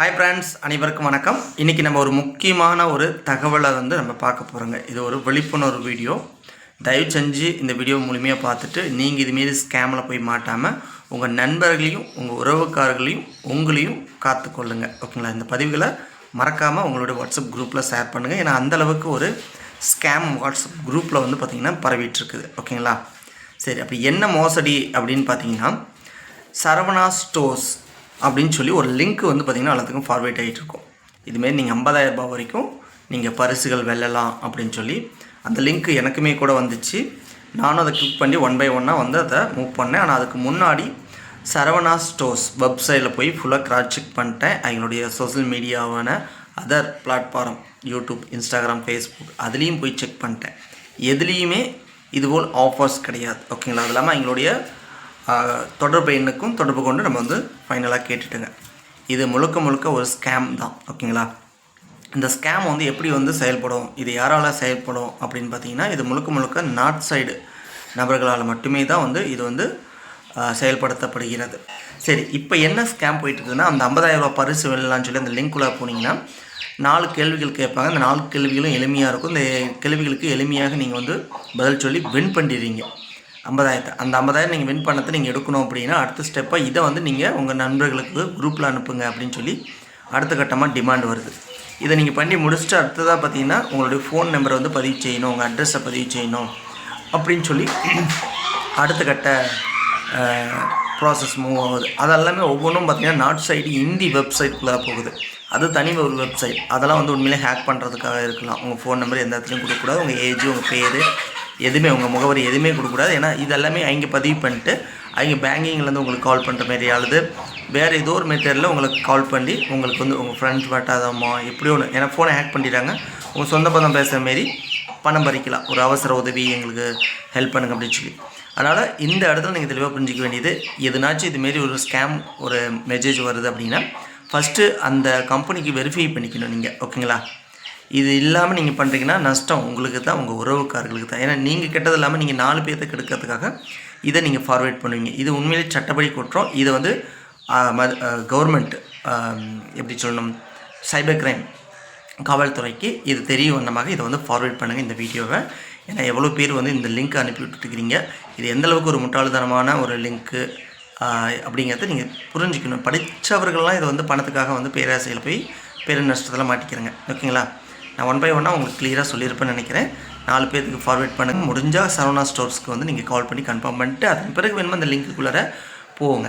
Hi friends அனைவருக்கும் வணக்கம். இன்றைக்கி நம்ம ஒரு முக்கியமான ஒரு தகவலை வந்து நம்ம பார்க்க போகிறோங்க இது ஒரு விழிப்புணர்வு வீடியோ. தயவு செஞ்சு இந்த வீடியோ முழுமையாக பார்த்துட்டு நீங்கள் இதுமாரி ஸ்கேமில் போய் மாட்டாமல் உங்கள் நண்பர்களையும் உங்கள் உறவுக்காரர்களையும் உங்களையும் காத்துக்கொள்ளுங்க ஓகேங்களா? இந்த பதிவுகளை மறக்காமல் உங்களுடைய வாட்ஸ்அப் குரூப்பில் ஷேர் பண்ணுங்கள் ஏன்னா அந்தளவுக்கு ஒரு ஸ்கேம் வாட்ஸ்அப் குரூப்பில் வந்து பார்த்திங்கன்னா பரவிட்டுருக்குது. ஓகேங்களா? சரி அப்படி என்ன மோசடி அப்படின்னு பார்த்தீங்கன்னா சரவணா ஸ்டோர்ஸ் அப்படின்னு சொல்லி ஒரு லிங்க் வந்து பார்த்திங்கன்னா எல்லாத்துக்கும் ஃபார்வேட் ஆகிட்டு இருக்கும் இதுமாரி நீங்கள் 50000 ரூபாய் வரைக்கும் நீங்கள் பரிசுகள் வெல்லலாம் அப்படின்னு சொல்லி அந்த லிங்க் எனக்குமே கூட வந்துச்சு. நானும் அதை கிளிக் பண்ணி ஒன் பை ஒன்னாக வந்து அதை மூவ் பண்ணேன். ஆனால் அதுக்கு முன்னாடி சரவணா ஸ்டோர்ஸ் வெப்சைட்டில் போய் ஃபுல்லாக கிராஸ் செக் பண்ணிட்டேன். அவங்களுடைய social மீடியாவான other platform YouTube Instagram Facebook அதுலேயும் போய் செக் பண்ணிட்டேன். எதுலேயுமே இதுபோல் ஆஃபர்ஸ் கிடையாது. ஓகேங்களா அது இல்லாமல் எங்களுடைய தொடர்பு எண்ணுக்கும் தொடர்பு கொண்டு நம்ம வந்து ஃபைனலாக கேட்டுட்டுங்க. இது முழுக்க முழுக்க ஒரு ஸ்கேம் தான் ஓகேங்களா இந்த ஸ்கேம் வந்து எப்படி வந்து செயல்படும் இது யாரால் செயல்படும் அப்படின்னு பார்த்தீங்கன்னா இது முழுக்க முழுக்க நார்த் சைடு நபர்களால் மட்டுமே தான் வந்து இது வந்து செயல்படுத்தப்படுகிறது. சரி இப்போ என்ன ஸ்கேம் போயிட்டு இருக்குதுன்னா அந்த ஐம்பதாயிரம் ரூபா பரிசு வெல்லலாம்னு சொல்லி அந்த லிங்க்குள்ளே போனீங்கன்னா நாலு கேள்விகள் கேட்பாங்க. அந்த நாலு கேள்விகளும் எளிமையாக இருக்கும். இந்த கேள்விகளுக்கு எளிமையாக நீங்கள் வந்து பதில் சொல்லி வின் பண்ணிடுறீங்க ஐம்பதாயிரத்தை அந்த ஐம்பதாயிரம் நீங்கள் வின் பண்ணத்தை நீங்கள் எடுக்கணும் அப்படின்னா அடுத்த ஸ்டெப்பாக இதை வந்து நீங்கள் உங்கள் நண்பர்களுக்கு குரூப்பில் அனுப்புங்க அப்படின்னு சொல்லி அடுத்த கட்டமாக டிமாண்ட் வருது. இதை நீங்கள் பண்ணி முடிச்சுட்டு அடுத்ததாக பார்த்தீங்கன்னா உங்களுடைய ஃபோன் நம்பரை வந்து பதிவு செய்யணும் உங்கள் அட்ரஸை பதிவு செய்யணும் அப்படின்னு சொல்லி அடுத்த கட்ட ப்ராசஸ் மூவ் ஆகுது. அதெல்லாமே ஒவ்வொன்றும் பார்த்திங்கன்னா நார்த் சைடு இந்தி வெப்சைட்குள்ளே போகுது. அது தனி ஒரு வெப்சைட் அதெல்லாம் வந்து உண்மையிலே ஹேக் பண்ணுறதுக்காக இருக்கலாம். உங்கள் ஃபோன் நம்பர் எந்த இடத்துலையும் கொடுக்கக்கூடாது. உங்கள் ஏஜ் உங்கள் பேர் எதுவுமே உங்கள் முகவரி எதுவுமே கொடுக்கக்கூடாது. ஏன்னா இதெல்லாமே அவங்க பதிவு பண்ணிட்டு அவங்க பேங்கிங்லேருந்து உங்களுக்கு கால் பண்ணுற மாதிரி ஆளுது. வேறு ஏதோ ஒரு மெத்தேடில் உங்களுக்கு கால் பண்ணி உங்களுக்கு வந்து உங்கள் ஃப்ரெண்ட்ஸ் வட்டாதமோ எப்படி ஒன்று ஏன்னா ஃபோனை ஹேக் பண்ணிடுறாங்க உங்கள் சொந்த பந்தம் பேசுகிற மாரி பணம் பறிக்கலாம். ஒரு அவசர உதவி எங்களுக்கு ஹெல்ப் பண்ணுங்க அப்படின்னு சொல்லி. அதனால் இந்த இடத்துல நீங்கள் தெளிவாக புரிஞ்சிக்க வேண்டியது எதுனாச்சும் இதுமாரி ஒரு ஸ்கேம் ஒரு மெசேஜ் வருது அப்படின்னா ஃபஸ்ட்டு அந்த கம்பெனிக்கு வெரிஃபை பண்ணிக்கணும் நீங்கள் ஓகேங்களா இது இல்லாமல் நீங்கள் பண்ணுறீங்கன்னா நஷ்டம் உங்களுக்கு தான் உங்கள் உறவுக்காரர்களுக்கு தான். ஏன்னா நீங்கள் கெட்டது இல்லாமல் நீங்கள் நாலு பேர்த்த கெடுக்கிறதுக்காக இதை நீங்கள் ஃபார்வேர்ட் பண்ணுவீங்க. இது உண்மையிலே சட்டப்படி குற்றம். இதை வந்து கவர்மெண்ட் எப்படி சொல்லணும் சைபர் கிரைம் காவல்துறைக்கு இது தெரிய வண்ணமாக இதை வந்து ஃபார்வேர்ட் பண்ணுங்கள் இந்த வீடியோவை. ஏன்னா எவ்வளோ பேர் வந்து இந்த லிங்க் அனுப்பி விட்டுருக்கிறீங்க. இது எந்தளவுக்கு ஒரு முட்டாள்தனமான ஒரு லிங்க்கு அப்படிங்கிறத நீங்கள் புரிஞ்சுக்கணும். படித்தவர்கள்லாம் இதை வந்து பணத்துக்காக வந்து பேராசையில் போய் பேரு நஷ்டத்தில் மாட்டிக்கிறேங்க. ஓகேங்களா? நான் ஒன் பை ஒன்னாக உங்களுக்கு கிளியராக சொல்லியிருப்பேன்னு நினைக்கிறேன். நாலு பேருக்கு ஃபார்வேர்ட் பண்ணுங்கள் முடிஞ்சால் சரவணா ஸ்டோர்ஸ்க்கு வந்து நீங்கள் கால் பண்ணி கன்ஃபார்ம் பண்ணிட்டு அதன் பிறகு வேணுமோ அந்த லிங்க்குள்ளார போங்க.